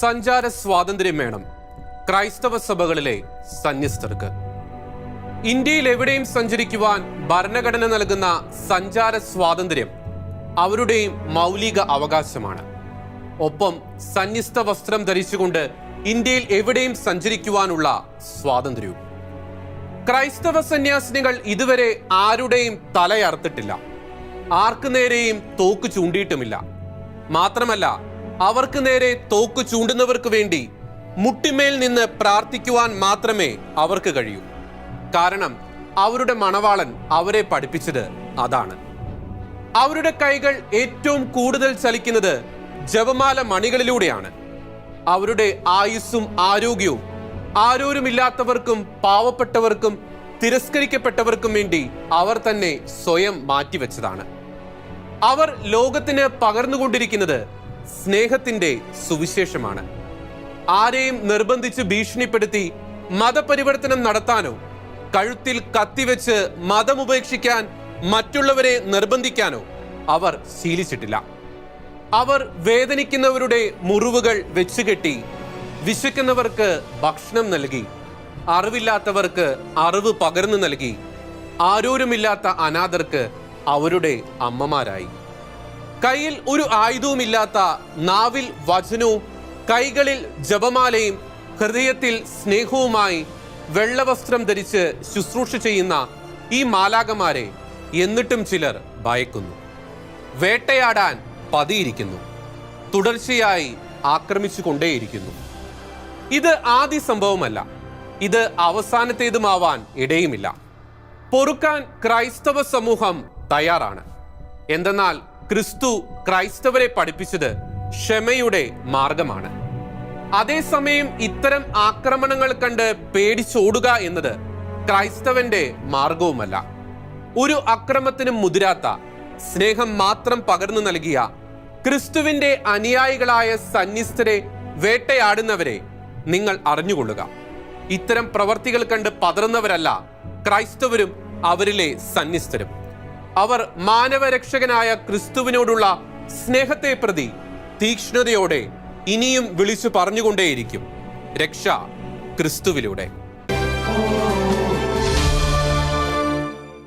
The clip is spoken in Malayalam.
സഞ്ചാര സ്വാതന്ത്ര്യം വേണം ക്രൈസ്തവ സഭകളിലെ സന്യസ്തർക്ക്. ഇന്ത്യയിൽ എവിടെയും സഞ്ചരിക്കുവാൻ ഭരണഘടന നൽകുന്ന സഞ്ചാര സ്വാതന്ത്ര്യം അവരുടെയും മൗലിക അവകാശമാണ്. ഒപ്പം സന്യസ്ത വസ്ത്രം ധരിച്ചുകൊണ്ട് ഇന്ത്യയിൽ എവിടെയും സഞ്ചരിക്കുവാനുള്ള സ്വാതന്ത്ര്യവും. ക്രൈസ്തവ സന്യാസിനികൾ ഇതുവരെ ആരുടെയും തലയർത്തിട്ടില്ല ആർക്കു നേരെയും തോക്ക് ചൂണ്ടിയിട്ടുമില്ല. മാത്രമല്ല അവർക്ക് നേരെ തോക്ക് ചൂണ്ടുന്നവർക്ക് വേണ്ടി മുട്ടിമേൽ നിന്ന് പ്രാർത്ഥിക്കുവാൻ മാത്രമേ അവർക്ക് കഴിയൂ. കാരണം അവരുടെ മണവാളൻ അവരെ പഠിപ്പിച്ചത് അതാണ്. അവരുടെ കൈകൾ ഏറ്റവും കൂടുതൽ ചലിക്കുന്നത് ജപമാല മണികളിലൂടെയാണ്. അവരുടെ ആയുസ്സും ആരോഗ്യവും ആരോരുമില്ലാത്തവർക്കും പാവപ്പെട്ടവർക്കും തിരസ്കരിക്കപ്പെട്ടവർക്കും വേണ്ടി അവർ തന്നെ സ്വയം മാറ്റിവെച്ചതാണ്. അവർ ലോകത്തിന് പകർന്നുകൊണ്ടിരിക്കുന്നത് സ്നേഹത്തിന്റെ സുവിശേഷമാണ്. ആരെയും നിർബന്ധിച്ച് ഭീഷണിപ്പെടുത്തി മതപരിവർത്തനം നടത്താനോ കഴുത്തിൽ കത്തിവെച്ച് മതമുപേക്ഷിക്കാൻ മറ്റുള്ളവരെ നിർബന്ധിക്കാനോ അവർ ശീലിച്ചിട്ടില്ല. അവർ വേദനിക്കുന്നവരുടെ മുറിവുകൾ വെച്ചുകെട്ടി വിശക്കുന്നവർക്ക് ഭക്ഷണം നൽകി അറിവില്ലാത്തവർക്ക് അറിവ് പകർന്നു നൽകി ആരോരുമില്ലാത്ത അനാഥർക്ക് അവരുടെ അമ്മമാരായി. കയ്യിൽ ഒരു ആയുധവുമില്ലാത്ത നാവിൽ വചനവും കൈകളിൽ ജപമാലയും ഹൃദയത്തിൽ സ്നേഹവുമായി വെള്ളവസ്ത്രം ധരിച്ച് ശുശ്രൂഷ ചെയ്യുന്ന ഈ മാലാകമാരെ എന്നിട്ടും ചിലർ ഭയക്കുന്നു. വേട്ടയാടാൻ പതിയിരിക്കുന്നു. തുടർച്ചയായി ആക്രമിച്ചു കൊണ്ടേയിരിക്കുന്നു. ഇത് ആദ്യ സംഭവമല്ല. ഇത് അവസാനത്തേതുമാവാൻ ഇടയുമില്ല. പൊറുക്കാൻ ക്രൈസ്തവ സമൂഹം തയ്യാറാണ്. എന്തെന്നാൽ ക്രിസ്തു ക്രൈസ്തവരെ പഠിപ്പിച്ചത് ക്ഷമയുടെ മാർഗമാണ്. അതേസമയം ഇത്തരം ആക്രമണങ്ങൾ കണ്ട് പേടിച്ചോടുക എന്നത് ക്രൈസ്തവന്റെ മാർഗവുമല്ല. ഒരു അക്രമത്തിനും മുതിരാത്ത സ്നേഹം മാത്രം പകർന്നു നൽകിയ ക്രിസ്തുവിന്റെ അനുയായികളായ സന്യസ്തരെ വേട്ടയാടുന്നവരെ നിങ്ങൾ അറിഞ്ഞുകൊള്ളുക. ഇത്തരം പ്രവർത്തികൾ കണ്ട് പതറുന്നവരല്ല ക്രൈസ്തവരും അവരിലെ സന്യസ്തരും. അവർ മാനവരക്ഷകനായ ക്രിസ്തുവിനോടുള്ള സ്നേഹത്തെ പ്രതി തീക്ഷ്ണതയോടെ ഇനിയും വിളിച്ചു പറഞ്ഞുകൊണ്ടേയിരിക്കും. രക്ഷ ക്രിസ്തുവിലൂടെ.